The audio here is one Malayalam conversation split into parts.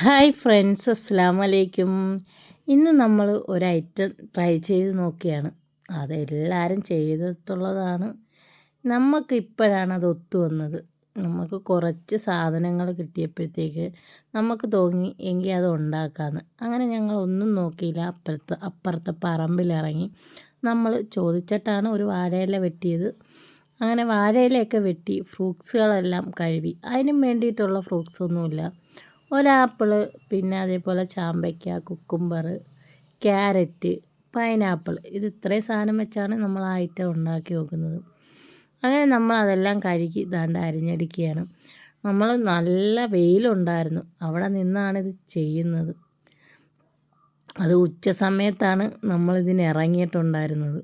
ഹായ് ഫ്രണ്ട്സ് അസ്സാം വലൈക്കും ഇന്ന് നമ്മൾ ഒരു ഐറ്റം ട്രൈ ചെയ്ത് നോക്കിയാണ്. അതെല്ലാവരും ചെയ്തിട്ടുള്ളതാണ്. നമുക്ക് ഇപ്പോഴാണ് അത് ഒത്തു വന്നത്. നമുക്ക് കുറച്ച് സാധനങ്ങൾ കിട്ടിയപ്പോഴത്തേക്ക് നമുക്ക് തോന്നി എങ്കിൽ അത് ഉണ്ടാക്കാമെന്ന് അങ്ങനെ ഞങ്ങൾ ഒന്നും നോക്കിയില്ല. അപ്പുറത്ത് അപ്പുറത്തെ പറമ്പിലിറങ്ങി നമ്മൾ ചോദിച്ചിട്ടാണ് ഒരു വാഴയില വെട്ടിയത്. അങ്ങനെ വാഴയിലയൊക്കെ വെട്ടി ഫ്രൂട്ട്സുകളെല്ലാം കഴുകി. അതിനും വേണ്ടിയിട്ടുള്ള ഫ്രൂട്ട്സൊന്നുമില്ല. ഒരാപ്പിൾ പിന്നെ അതേപോലെ ചാമ്പയ്ക്ക കുക്കുംബർ ക്യാരറ്റ് പൈനാപ്പിൾ ഇത് ഇത്രയും സാധനം വെച്ചാണ് നമ്മൾ ഐറ്റം ഉണ്ടാക്കി നോക്കുന്നത്. അങ്ങനെ നമ്മൾ അതെല്ലാം കഴുകി ഇതാണ്ട് അരിഞ്ഞടിക്കുകയാണ്. നമ്മൾ നല്ല വെയിലുണ്ടായിരുന്നു. അവിടെ നിന്നാണ് ഇത് ചെയ്യുന്നത്. അത് ഉച്ച സമയത്താണ് നമ്മളിതിന് ഇറങ്ങിയിട്ടുണ്ടായിരുന്നത്.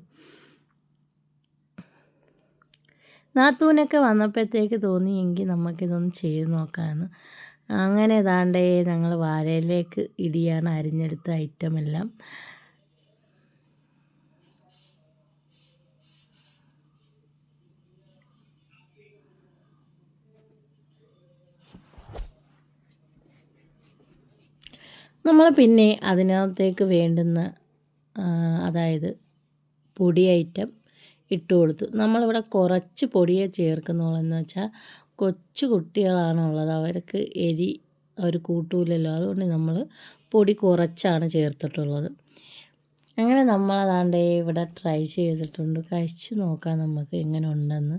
നാത്തൂനൊക്കെ വന്നപ്പോഴത്തേക്ക് തോന്നിയെങ്കിൽ നമുക്കിതൊന്ന് ചെയ്ത് നോക്കാമെന്ന് അങ്ങനെ ഏതാണ്ടേ ഞങ്ങൾ വാഴയിലേക്ക് ഇടിയാണ് അരിഞ്ഞെടുത്ത ഐറ്റം എല്ലാം നമ്മൾ പിന്നെ അതിനകത്തേക്ക് വേണ്ടുന്ന അതായത് പൊടി ഐറ്റം ഇട്ട് കൊടുത്തു നമ്മളിവിടെ കുറച്ച് പൊടിയെ ചേർക്കുന്നുള്ളൂ എന്ന് വെച്ചാൽ കൊച്ചു കുട്ടികളാണുള്ളത്. അവർക്ക് എരി അവർ കൂട്ടൂലല്ലോ. അതുകൊണ്ട് നമ്മൾ പൊടി കുറച്ചാണ് ചേർത്തിട്ടുള്ളത്. അങ്ങനെ നമ്മളതാണ്ട് ഇവിടെ ട്രൈ ചെയ്തിട്ടുണ്ട്. കഴിച്ച് നോക്കാം നമുക്ക് എങ്ങനെ ഉണ്ടെന്ന്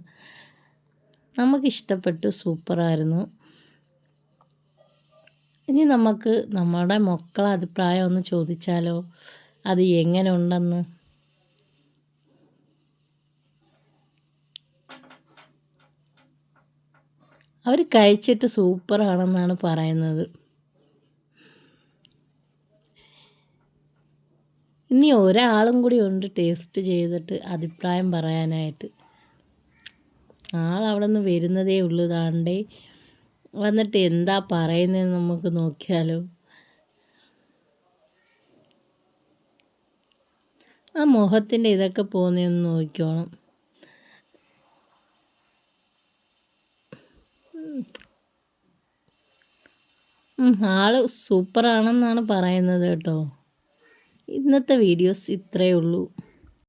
നമുക്കിഷ്ടപ്പെട്ടു. സൂപ്പറായിരുന്നു. ഇനി നമുക്ക് നമ്മുടെ മക്കളെ അഭിപ്രായം ഒന്ന് ചോദിച്ചാലോ? അത് എങ്ങനെ ഉണ്ടെന്ന് അവർ കഴിച്ചിട്ട് സൂപ്പറാണെന്നാണ് പറയുന്നത്. ഇനി ഒരാളും കൂടി ഉണ്ട് ടേസ്റ്റ് ചെയ്തിട്ട് അഭിപ്രായം പറയാനായിട്ട്. ആൾ അവിടെ നിന്ന് വരുന്നതേ ഉള്ളൂ താണ്ടേ വന്നിട്ട് എന്താ പറയുന്നതെന്ന് നമുക്ക് നോക്കിയാലോ. ആ മുഖത്തിന്റെ ഇതൊക്കെ പോകുന്നതെന്ന് നോക്കിക്കോണം. ആൾ സൂപ്പറാണെന്നാണ് പറയുന്നത് കേട്ടോ. ഇന്നത്തെ വീഡിയോസ് ഇത്രയേ ഉള്ളൂ.